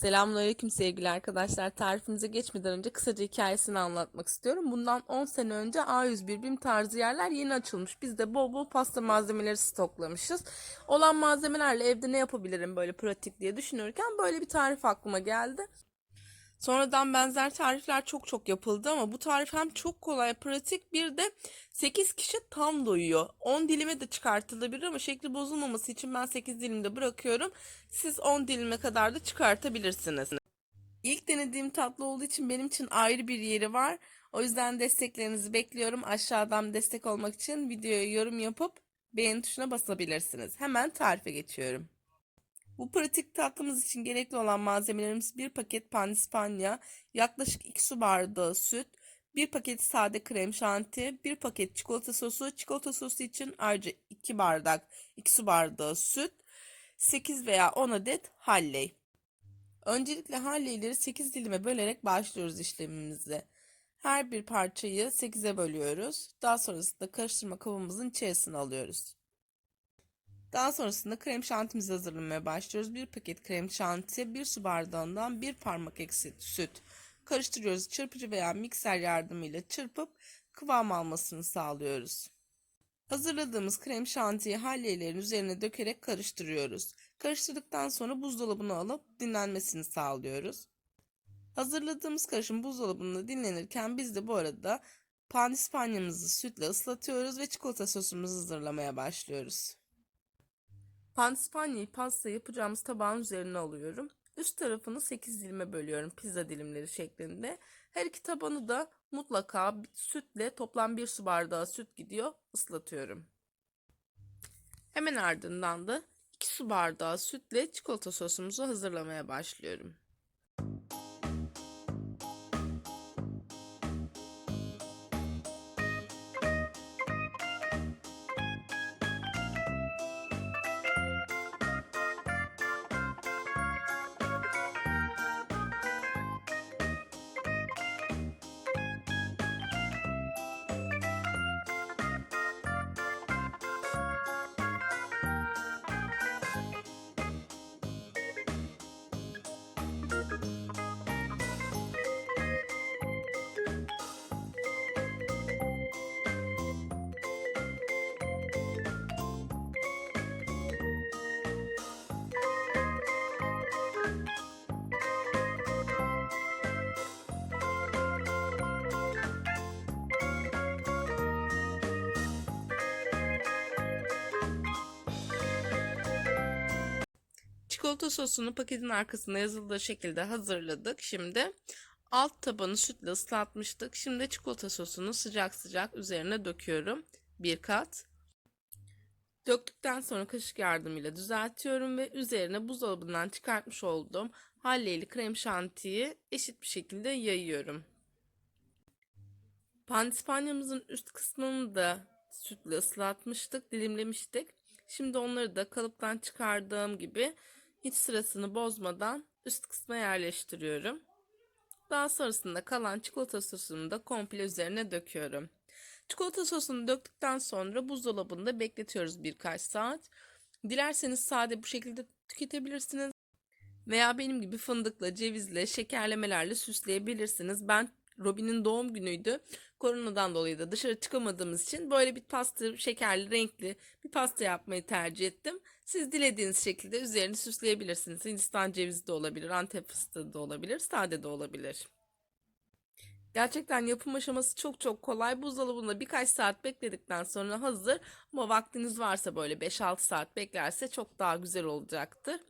Selamünaleyküm sevgili arkadaşlar. Tarifimize geçmeden önce kısaca hikayesini anlatmak istiyorum. Bundan 10 sene önce A101 BİM tarzı yerler yeni açılmış. Biz de bol bol pasta malzemeleri stoklamışız. Olan malzemelerle evde ne yapabilirim böyle pratik diye düşünürken böyle bir tarif aklıma geldi. Sonradan benzer tarifler çok çok yapıldı ama bu tarif hem çok kolay, pratik bir de 8 kişi tam doyuyor. 10 dilime de çıkartılabilir ama şekli bozulmaması için ben 8 dilimde bırakıyorum. Siz 10 dilime kadar da çıkartabilirsiniz. İlk denediğim tatlı olduğu için benim için ayrı bir yeri var. O yüzden desteklerinizi bekliyorum. Aşağıdan destek olmak için videoya yorum yapıp beğeni tuşuna basabilirsiniz. Hemen tarife geçiyorum. Bu pratik tatlımız için gerekli olan malzemelerimiz bir paket pandispanya, yaklaşık 2 su bardağı süt, bir paket sade krem şanti, bir paket çikolata sosu, çikolata sosu için ayrıca 2 bardak 2 su bardağı süt, 8 veya 10 adet halley. Öncelikle halleyleri 8 dilime bölerek başlıyoruz işlemimize. Her bir parçayı 8'e bölüyoruz. Daha sonrasında karıştırma kabımızın içerisine alıyoruz. Daha sonrasında krem şantimizi hazırlamaya başlıyoruz. Bir paket krem şanti, bir su bardağından bir parmak eksik süt. Karıştırıyoruz. Çırpıcı veya mikser yardımıyla çırpıp kıvam almasını sağlıyoruz. Hazırladığımız krem şantiyi halleylerin üzerine dökerek karıştırıyoruz. Karıştırdıktan sonra buzdolabına alıp dinlenmesini sağlıyoruz. Hazırladığımız karışım buzdolabında dinlenirken biz de bu arada pandispanyamızı sütle ıslatıyoruz ve çikolata sosumuzu hazırlamaya başlıyoruz. Pandispanyayı pasta yapacağımız tabağın üzerine alıyorum. Üst tarafını 8 dilime bölüyorum pizza dilimleri şeklinde. Her iki tabanı da mutlaka sütle toplam 1 su bardağı süt gidiyor ıslatıyorum. Hemen ardından da 2 su bardağı sütle çikolata sosumuzu hazırlamaya başlıyorum. Çikolata sosunu paketin arkasında yazıldığı şekilde hazırladık. Şimdi alt tabanı sütle ıslatmıştık. Şimdi çikolata sosunu sıcak sıcak üzerine döküyorum. Bir kat. Döktükten sonra kaşık yardımıyla düzeltiyorum ve üzerine buzdolabından çıkartmış olduğum halleyli krem şantiyi eşit bir şekilde yayıyorum. Pandispanyamızın üst kısmını da sütle ıslatmıştık, dilimlemiştik. Şimdi onları da kalıptan çıkardığım gibi hiç sırasını bozmadan üst kısma yerleştiriyorum. Daha sonrasında kalan çikolata sosunu da komple üzerine döküyorum. Çikolata sosunu döktükten sonra buzdolabında bekletiyoruz birkaç saat. Dilerseniz sade bu şekilde tüketebilirsiniz. Veya benim gibi fındıkla, cevizle, şekerlemelerle süsleyebilirsiniz. Ben Robin'in doğum günüydü. Koronadan dolayı da dışarı çıkamadığımız için böyle bir pasta şekerli, renkli bir pasta yapmayı tercih ettim. Siz dilediğiniz şekilde üzerini süsleyebilirsiniz. Hindistan cevizi de olabilir, Antep fıstığı da olabilir, sade de olabilir. Gerçekten yapım aşaması çok çok kolay. Buzdolabında birkaç saat bekledikten sonra hazır. Ama vaktiniz varsa böyle 5-6 saat beklerse çok daha güzel olacaktır.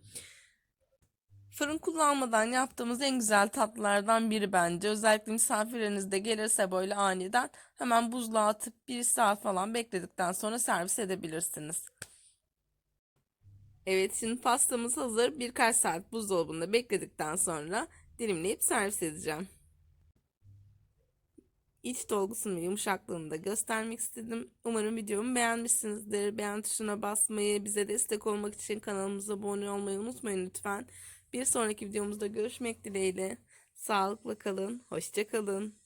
Fırın kullanmadan yaptığımız en güzel tatlılardan biri bence. Özellikle misafirleriniz de gelirse böyle aniden hemen buzluğa atıp bir saat falan bekledikten sonra servis edebilirsiniz. Evet şimdi pastamız hazır. Birkaç saat buzdolabında bekledikten sonra dilimleyip servis edeceğim. İç dolgusunu ve yumuşaklığını da göstermek istedim. Umarım videomu beğenmişsinizdir. Beğen tuşuna basmayı, bize destek olmak için kanalımıza abone olmayı unutmayın lütfen. Bir sonraki videomuzda görüşmek dileğiyle. Sağlıkla kalın, hoşça kalın.